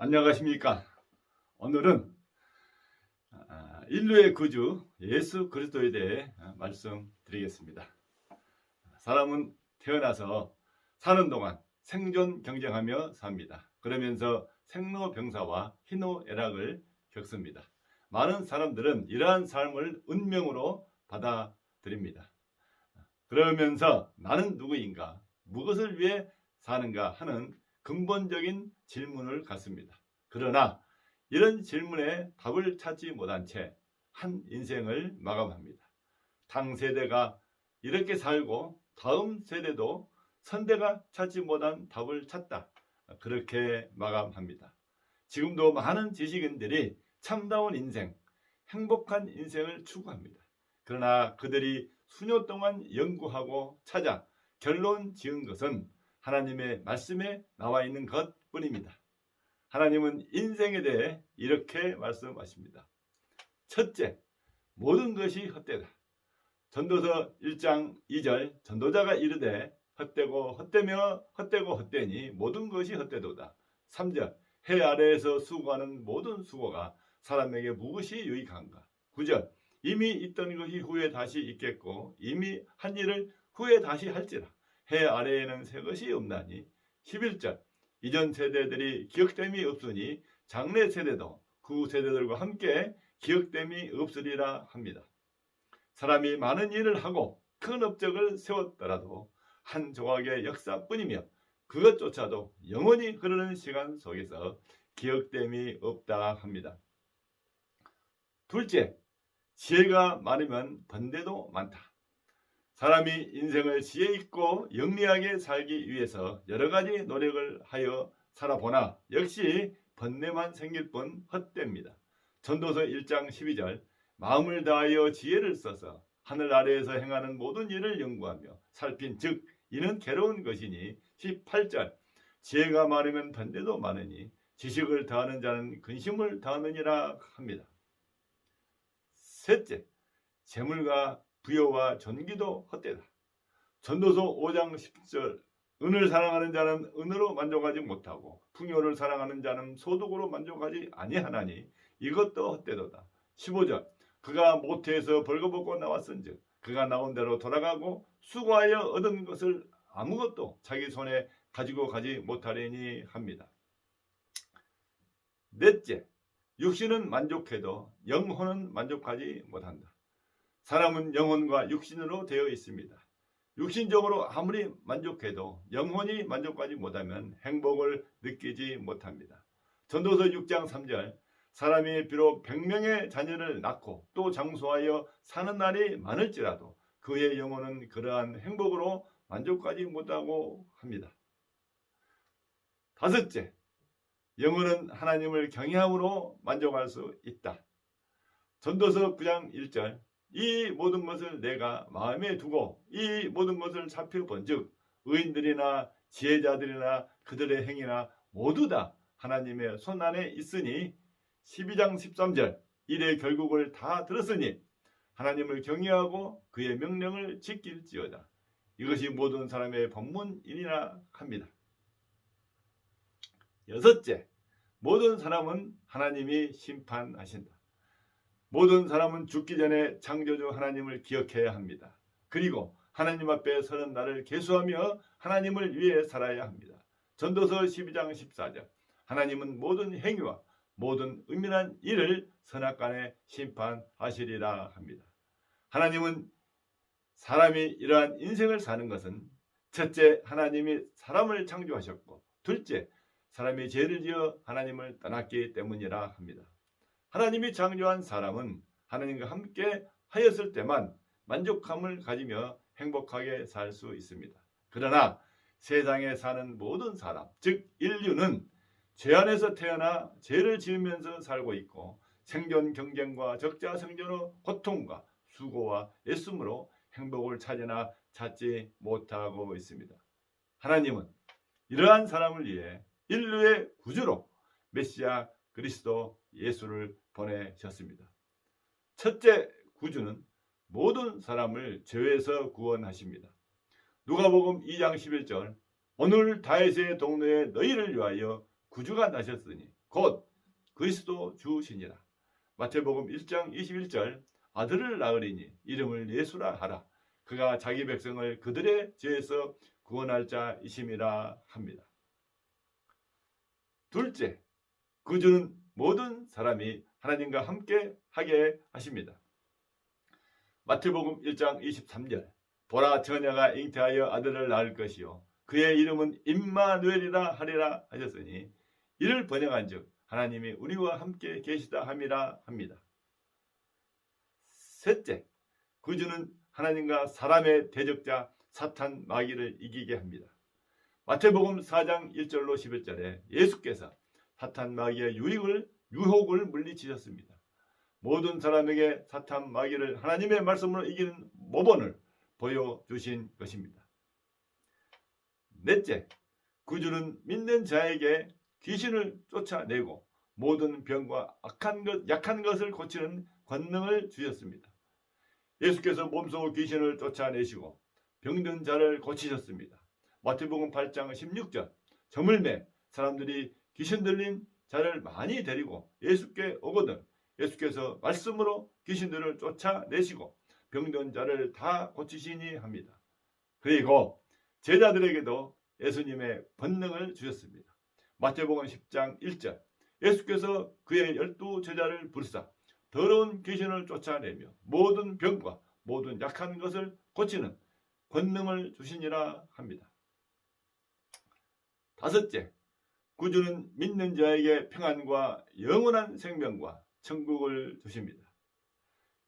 안녕하십니까. 오늘은 아, 인류의 구주 예수 그리스도에 대해 아, 말씀드리겠습니다. 사람은 태어나서 사는 동안 생존 경쟁하며 삽니다. 그러면서 생로병사와 희노애락을 겪습니다. 많은 사람들은 이러한 삶을 운명으로 받아들입니다. 그러면서 나는 누구인가, 무엇을 위해 사는가 하는 근본적인 질문을 갖습니다. 그러나 이런 질문에 답을 찾지 못한 채 한 인생을 마감합니다. 당 세대가 이렇게 살고 다음 세대도 선대가 찾지 못한 답을 찾다. 그렇게 마감합니다. 지금도 많은 지식인들이 참다운 인생, 행복한 인생을 추구합니다. 그러나 그들이 수년 동안 연구하고 찾아 결론 지은 것은 하나님의 말씀에 나와 있는 것 뿐입니다. 하나님은 인생에 대해 이렇게 말씀하십니다. 첫째, 모든 것이 헛되다. 전도서 1장 2절 전도자가 이르되 헛되고 헛되며 헛되고 헛되니 모든 것이 헛되도다. 3절 해 아래에서 수고하는 모든 수고가 사람에게 무엇이 유익한가. 9절 이미 있던 것이 후에 다시 있겠고 이미 한 일을 후에 다시 할지라. 해 아래에는 새 것이 없나니 11절 이전 세대들이 기억됨이 없으니 장래 세대도 그 세대들과 함께 기억됨이 없으리라 합니다. 사람이 많은 일을 하고 큰 업적을 세웠더라도 한 조각의 역사뿐이며 그것조차도 영원히 흐르는 시간 속에서 기억됨이 없다 합니다. 둘째, 지혜가 많으면 번뇌도 많다. 사람이 인생을 지혜 있고 영리하게 살기 위해서 여러 가지 노력을 하여 살아보나 역시 번뇌만 생길 뿐 헛됩니다. 전도서 1장 12절 마음을 다하여 지혜를 써서 하늘 아래에서 행하는 모든 일을 연구하며 살핀 즉 이는 괴로운 것이니 18절 지혜가 많으면 번뇌도 많으니 지식을 더하는 자는 근심을 더하느니라 합니다. 셋째 재물과 부여와 전기도 헛되다. 전도서 5장 10절 은을 사랑하는 자는 은으로 만족하지 못하고 풍요를 사랑하는 자는 소득으로 만족하지 아니하나니 이것도 헛되도다. 15절 그가 모태에서 벌거벗고 나왔은즉 그가 나온 대로 돌아가고 수고하여 얻은 것을 아무것도 자기 손에 가지고 가지 못하리니 합니다. 넷째 육신은 만족해도 영혼은 만족하지 못한다. 사람은 영혼과 육신으로 되어 있습니다. 육신적으로 아무리 만족해도 영혼이 만족하지 못하면 행복을 느끼지 못합니다. 전도서 6장 3절 사람이 비록 100명의 자녀를 낳고 또 장수하여 사는 날이 많을지라도 그의 영혼은 그러한 행복으로 만족하지 못하고 합니다. 다섯째, 영혼은 하나님을 경외함으로 만족할 수 있다. 전도서 9장 1절 이 모든 것을 내가 마음에 두고 이 모든 것을 살펴본즉 의인들이나 지혜자들이나 그들의 행위나 모두 다 하나님의 손 안에 있으니 12장 13절 이래 결국을 다 들었으니 하나님을 경외하고 그의 명령을 지킬지어다. 이것이 모든 사람의 법문이니라 합니다. 여섯째, 모든 사람은 하나님이 심판하신다. 모든 사람은 죽기 전에 창조주 하나님을 기억해야 합니다. 그리고 하나님 앞에 서는 날을 계수하며 하나님을 위해 살아야 합니다. 전도서 12장 14절 하나님은 모든 행위와 모든 은밀한 일을 선악간에 심판하시리라 합니다. 하나님은 사람이 이러한 인생을 사는 것은 첫째 하나님이 사람을 창조하셨고 둘째 사람이 죄를 지어 하나님을 떠났기 때문이라 합니다. 하나님이 창조한 사람은 하나님과 함께 하였을 때만 만족함을 가지며 행복하게 살 수 있습니다. 그러나 세상에 사는 모든 사람, 즉 인류는 죄 안에서 태어나 죄를 지으면서 살고 있고 생존 경쟁과 적자 생존의 고통과 수고와 애씀으로 행복을 찾으나 찾지 못하고 있습니다. 하나님은 이러한 사람을 위해 인류의 구주로 메시아 그리스도 예수를 보내셨습니다. 첫째 구주는 모든 사람을 죄에서 구원하십니다. 누가복음 2장 11절 오늘 다윗의 동네에 너희를 위하여 구주가 나셨으니 곧 그리스도 주시니라. 마태복음 1장 21절 아들을 낳으리니 이름을 예수라 하라. 그가 자기 백성을 그들의 죄에서 구원할 자이심이라 합니다. 둘째, 구주는 모든 사람이 하나님과 함께 하게 하십니다. 마태복음 1장 23절 보라 처녀가 잉태하여 아들을 낳을 것이요 그의 이름은 임마누엘이라 하리라 하셨으니 이를 번역한즉 하나님이 우리와 함께 계시다 함이라 합니다. 셋째, 구주는 하나님과 사람의 대적자 사탄 마귀를 이기게 합니다. 마태복음 4장 1절로 11절에 예수께서 사탄 마귀의 유익을 유혹을 물리치셨습니다. 모든 사람에게 사탄 마귀를 하나님의 말씀으로 이기는 모본을 보여주신 것입니다. 넷째, 구주는 믿는 자에게 귀신을 쫓아내고 모든 병과 악한 것, 약한 것을 고치는 권능을 주셨습니다. 예수께서 몸속 귀신을 쫓아내시고 병든 자를 고치셨습니다. 마태복음 8장 16절 저물매 사람들이 귀신 들린 자를 많이 데리고 예수께 오거든 예수께서 말씀으로 귀신들을 쫓아내시고 병든 자를 다 고치시니 합니다. 그리고 제자들에게도 예수님의 권능을 주셨습니다. 마태복음 10장 1절 예수께서 그의 열두 제자를 부르사 더러운 귀신을 쫓아내며 모든 병과 모든 약한 것을 고치는 권능을 주시니라 합니다. 다섯째, 구주는 믿는 자에게 평안과 영원한 생명과 천국을 주십니다.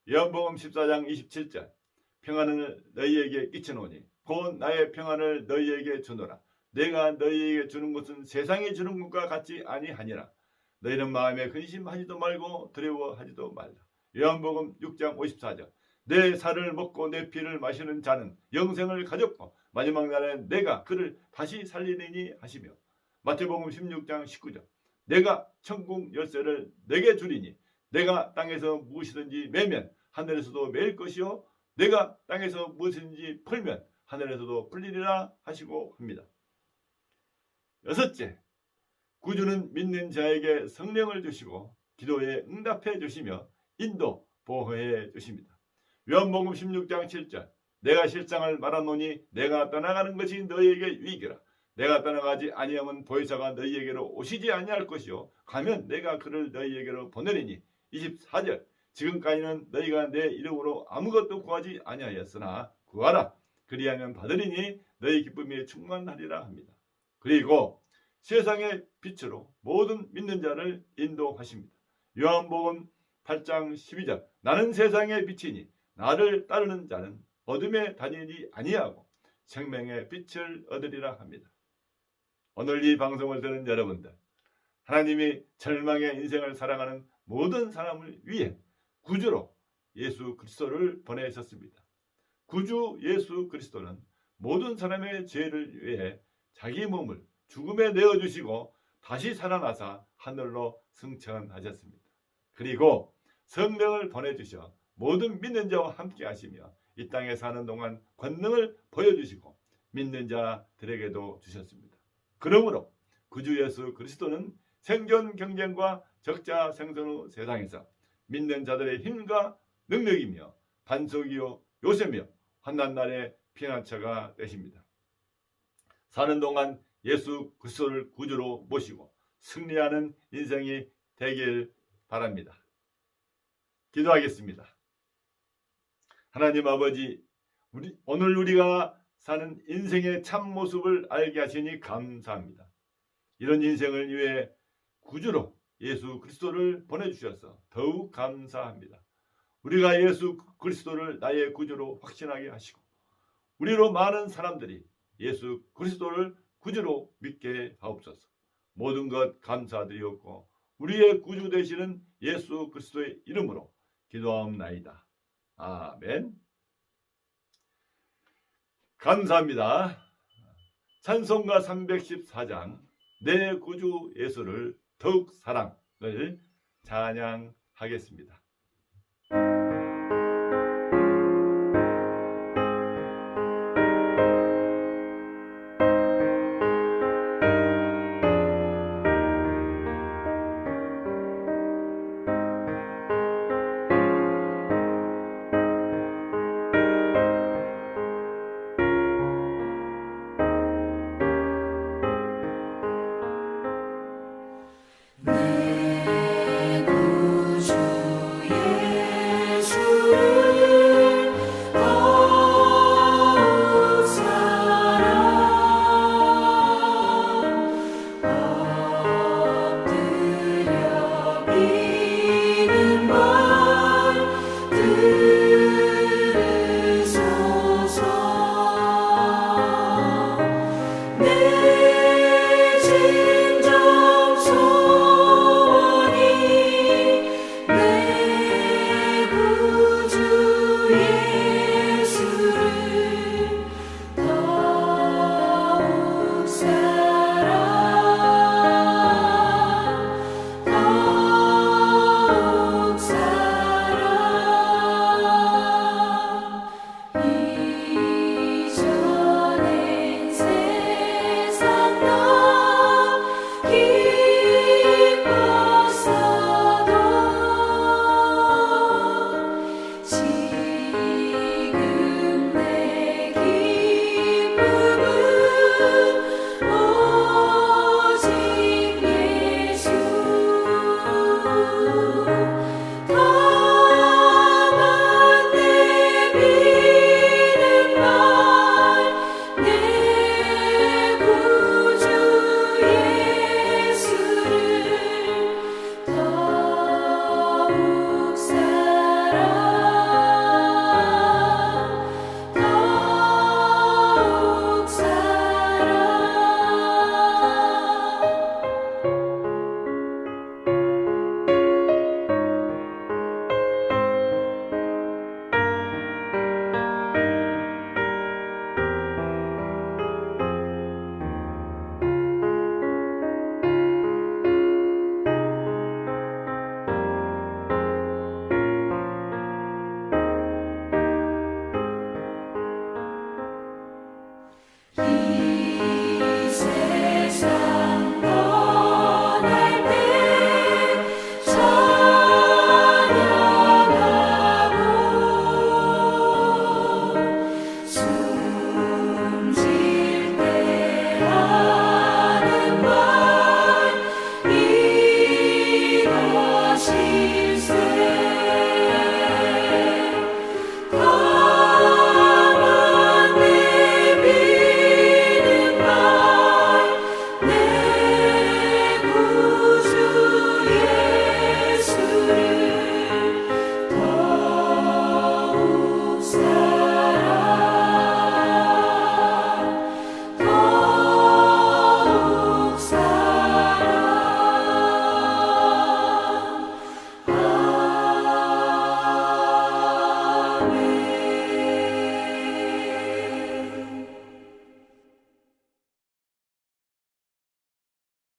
요한복음 14장 27절 평안을 너희에게 끼쳐놓으니 곧 나의 평안을 너희에게 주노라. 내가 너희에게 주는 것은 세상이 주는 것과 같지 아니하니라. 너희는 마음에 근심하지도 말고 두려워하지도 말라. 요한복음 6장 54절 내 살을 먹고 내 피를 마시는 자는 영생을 가졌고 마지막 날에 내가 그를 다시 살리리니 하시며 마태복음 16장 19절 내가 천국 열쇠를 내게 주리니 내가 땅에서 무엇이든지 매면 하늘에서도 매일 것이요 내가 땅에서 무엇이든지 풀면 하늘에서도 풀리리라 하시고 합니다. 여섯째, 구주는 믿는 자에게 성령을 주시고 기도에 응답해 주시며 인도 보호해 주십니다. 요한복음 16장 7절 내가 실상을 말하노니 내가 떠나가는 것이 너희에게 유익이라 내가 떠나가지 아니하면 보혜사가 너희에게로 오시지 아니할 것이요 가면 내가 그를 너희에게로 보내리니 24절 지금까지는 너희가 내 이름으로 아무것도 구하지 아니하였으나 구하라 그리하면 받으리니 너희 기쁨이 충만하리라 합니다. 그리고 세상의 빛으로 모든 믿는 자를 인도하십니다. 요한복음 8장 12절 나는 세상의 빛이니 나를 따르는 자는 어둠에 다니지 아니하고 생명의 빛을 얻으리라 합니다. 오늘 이 방송을 듣는 여러분들 하나님이 절망의 인생을 살아가는 모든 사람을 위해 구주로 예수 그리스도를 보내셨습니다. 구주 예수 그리스도는 모든 사람의 죄를 위해 자기 몸을 죽음에 내어주시고 다시 살아나사 하늘로 승천하셨습니다. 그리고 성령을 보내주셔 모든 믿는 자와 함께 하시며 이 땅에 사는 동안 권능을 보여주시고 믿는 자들에게도 주셨습니다. 그러므로 구주 예수 그리스도는 생존 경쟁과 적자 후 세상에서 믿는 자들의 힘과 능력이며 반석이요 요새며 환난 날의 피난처가 되십니다. 사는 동안 예수 그리스도를 구주로 모시고 승리하는 인생이 되길 바랍니다. 기도하겠습니다. 하나님 아버지, 우리, 오늘 우리가 사는 인생의 참 모습을 알게 하시니 감사합니다. 이런 인생을 위해 구주로 예수 그리스도를 보내주셔서 더욱 감사합니다. 우리가 예수 그리스도를 나의 구주로 확신하게 하시고 우리로 많은 사람들이 예수 그리스도를 구주로 믿게 하옵소서. 모든 것 감사드리옵고 우리의 구주 되시는 예수 그리스도의 이름으로 기도하옵나이다. 아멘. 감사합니다. 찬송가 314장 내 구주 예수를 더욱 사랑을 찬양하겠습니다.